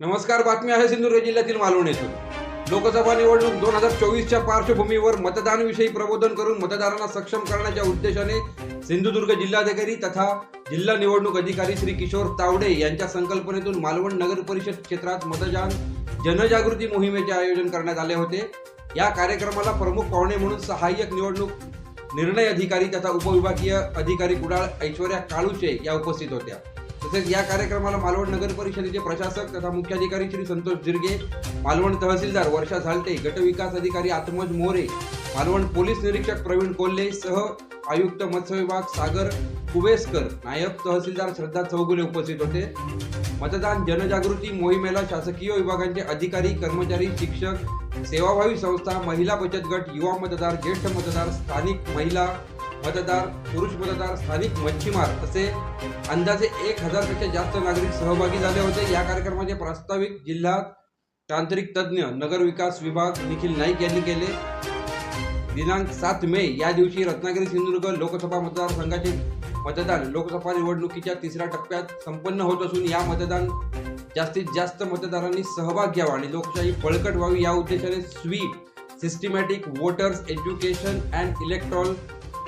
नमस्कार बातमी आहे सिंधुदुर्ग जिल्ह्यातील मालवण येथून. लोकसभा निवडणूक दोन हजार चोवीसच्या पार्श्वभूमीवर मतदानविषयी प्रबोधन करून मतदारांना सक्षम करण्याच्या उद्देशाने सिंधुदुर्ग जिल्हाधिकारी तथा जिल्हा निवडणूक अधिकारी श्री किशोर तावडे यांच्या संकल्पनेतून मालवण नगर परिषद क्षेत्रात मतदान जनजागृती मोहिमेचे आयोजन करण्यात आले होते. या कार्यक्रमाला प्रमुख पाहुणे म्हणून सहाय्यक निवडणूक निर्णय अधिकारी तथा उपविभागीय अधिकारी कुडाळ ऐश्वर्या काळुचे या उपस्थित होत्या. तसेच या कार्यक्रमाला मालवण नगर परिषदेचे प्रशासक तथा मुख्याधिकारी श्री संतोष जिरगे मालवण तहसीलदार वर्षा झालटे गटविकास अधिकारी आत्मज मोरे मालवण पोलीस निरीक्षक प्रवीण कोल्हे सह आयुक्त मत्स्य विभाग सागर कुबेसकर नायब तहसीलदार श्रद्धा चौगुले उपस्थित होते. मतदान जनजागृती मोहिमेला शासकीय विभागांचे अधिकारी कर्मचारी शिक्षक सेवाभावी संस्था महिला बचत गट युवा मतदार ज्येष्ठ मतदार स्थानिक महिला मतदार पुरुष मतदार स्थानिक मच्छीमार असे अंदाजे एक हजारपेक्षा जास्त नागरिक सहभागी झाले होते. या कार्यक्रमाचे प्रास्ताविक जिल्हा तांत्रिक तज्ज्ञ नगर विकास विभाग निखिल नाईक यांनी केले. दिनांक सात मे या दिवशी रत्नागिरी सिंधुदुर्ग लोकसभा मतदारसंघाचे मतदान लोकसभा निवडणुकीच्या तिसऱ्या टप्प्यात संपन्न होत असून या मतदान जास्तीत जास्त मतदारांनी सहभाग घ्यावा आणि लोकशाही बळकट व्हावी या उद्देशाने SVEEP systematic voters education and electoral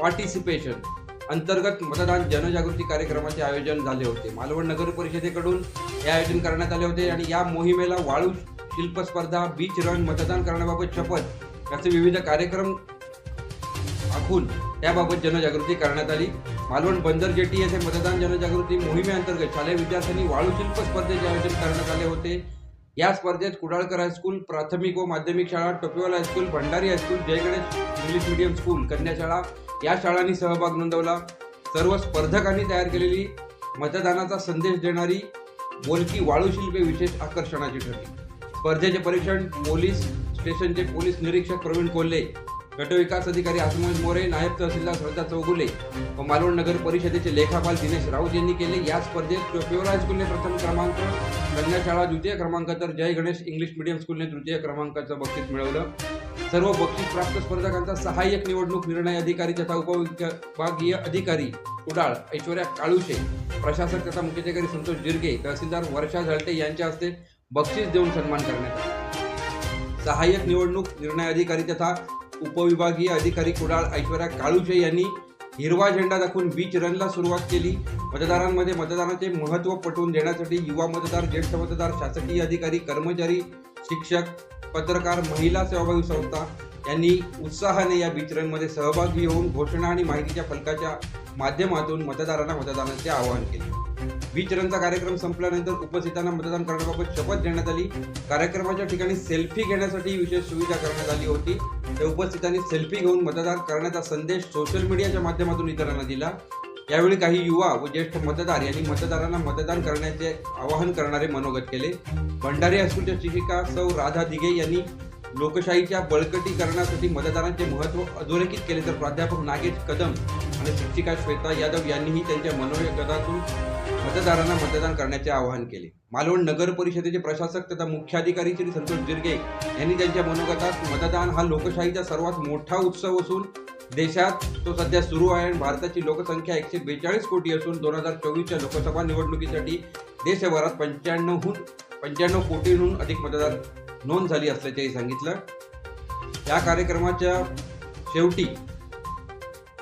participation अंतर्गत मतदान जनजागृती कार्यक्रमाचे आयोजन झाले होते. मालवण नगर परिषदेकडून हे आयोजन करण्यात आले होते आणि या मोहिमेला वाळू शिल्प स्पर्धा बीच रन मतदान करण्याबाबत शपथ याचे विविध कार्यक्रम आखून त्याबाबत जनजागृती करण्यात आली. मालवण बंदर जेटी येथे मतदान जनजागृती मोहिमेअंतर्गत शालेय विद्यार्थ्यांनी वाळू शिल्प स्पर्धेचे आयोजन करण्यात आले होते. या स्पर्धेत कुडाळकर हायस्कूल प्राथमिक व माध्यमिक शाळा Topewal high school Bhandari high school Jaiganesh English medium school कन्या शाळा या शाळांनी सहभाग नोंदवला. सर्व स्पर्धकांनी तयार केलेली मतदानाचा संदेश देणारी बोलकी वाळू शिल्पे विशेष आकर्षणाची ठरली. स्पर्धेचे परीक्षण पोलीस स्टेशनचे पोलीस निरीक्षक प्रवीण कोल्हे गटविकास अधिकारी आसमोज मोरे नायब तहसीलदार श्रद्धा चौगुले व मालवण नगर परिषदेचे लेखापाल दिनेश राऊत यांनी केले. या स्पर्धेत टोपेवर हायस्कूलने प्रथम क्रमांक कन्या द्वितीय क्रमांक तर जय गणेश इंग्लिश मीडियम स्कूलने तृतीय क्रमांकाचं बक्षीस मिळवलं. सर्व बक्षीस प्राप्त स्पर्धकांचा सहाय्यक निवडणूक निर्णय अधिकारी तथा उपविभागीय अधिकारी कुडाळ ऐश्वर्या काळुशे प्रशासक तथा मुख्याधिकारी संतोष जिरगे तहसीलदार वर्षा झळटे यांच्या हस्ते बक्षीस देऊन सन्मान करण्यात आला. सहाय्यक निवडणूक निर्णय अधिकारी तथा उपविभागीय अधिकारी कुडाळ ऐश्वर्या काळुशे यांनी हिरवा झेंडा दाखवून बीच रनला सुरुवात केली. मतदारांमध्ये मतदानाचे महत्त्व पटवून देण्यासाठी युवा मतदार ज्येष्ठ मतदार शासकीय अधिकारी कर्मचारी शिक्षक पत्रकार महिला सहभागी संस्था यांनी उत्साहाने या बीच रनमध्ये सहभागी होऊन घोषणा आणि माहितीच्या फलकाच्या माध्यमातून मतदारांना मतदानाचे आवाहन केले. बीच रनचा कार्यक्रम संपल्यानंतर उपस्थितांना मतदान करण्याबाबत शपथ देण्यात आली. कार्यक्रमाच्या ठिकाणी सेल्फी घेण्यासाठी विशेष सुविधा करण्यात आली होती. त्या उपस्थितांनी सेल्फी घेऊन मतदान करण्याचा संदेश सोशल मीडियाच्या माध्यमातून इतरांना दिला. यावेळी काही युवा व ज्येष्ठ मतदार यांनी मतदारांना मतदान करण्याचे आवाहन करणारे मनोगत केले. भंडारी हायस्कूलच्या शिक्षिका सौ राधा दिघे यांनी लोकशाहीच्या बळकटीकरणासाठी मतदारांचे महत्त्व अधोरेखित केले तर प्राध्यापक नागेश कदम आणि शिक्षिका श्वेता यादव यांनीही त्यांच्या मनोगतातून मतदारांना मतदान करण्याचे आवाहन केले. मालवण नगर परिषदेचे प्रशासक तथा मुख्याधिकारी श्री संतोष जिरगे यांनी त्यांच्या मनोगतात मतदान हा लोकशाहीचा सर्वात मोठा उत्सव असून देशात तो सध्या सुरू आहे आणि भारताची लोकसंख्या एकशे बेचाळीस कोटी असून दोन हजार चोवीसच्या लोकसभा निवडणुकीसाठी देशभरात पंच्याण्णवहून पंच्याण्णव कोटीहून अधिक मतदार नोंद झाली असल्याचेही सांगितलं. या कार्यक्रमाच्या शेवटी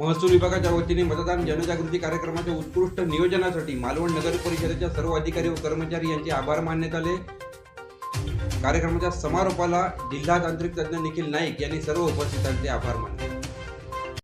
महसूल विभागाच्या वतीने मतदान जनजागृती कार्यक्रमाच्या उत्कृष्ट नियोजनासाठी मालवण नगर परिषदेच्या सर्व अधिकारी व कर्मचारी यांचे आभार मानण्यात आले. कार्यक्रमाच्या समारोपाला जिल्हा तांत्रिक तज्ज्ञ निखिल नाईक यांनी सर्व उपस्थितांचे आभार मानले.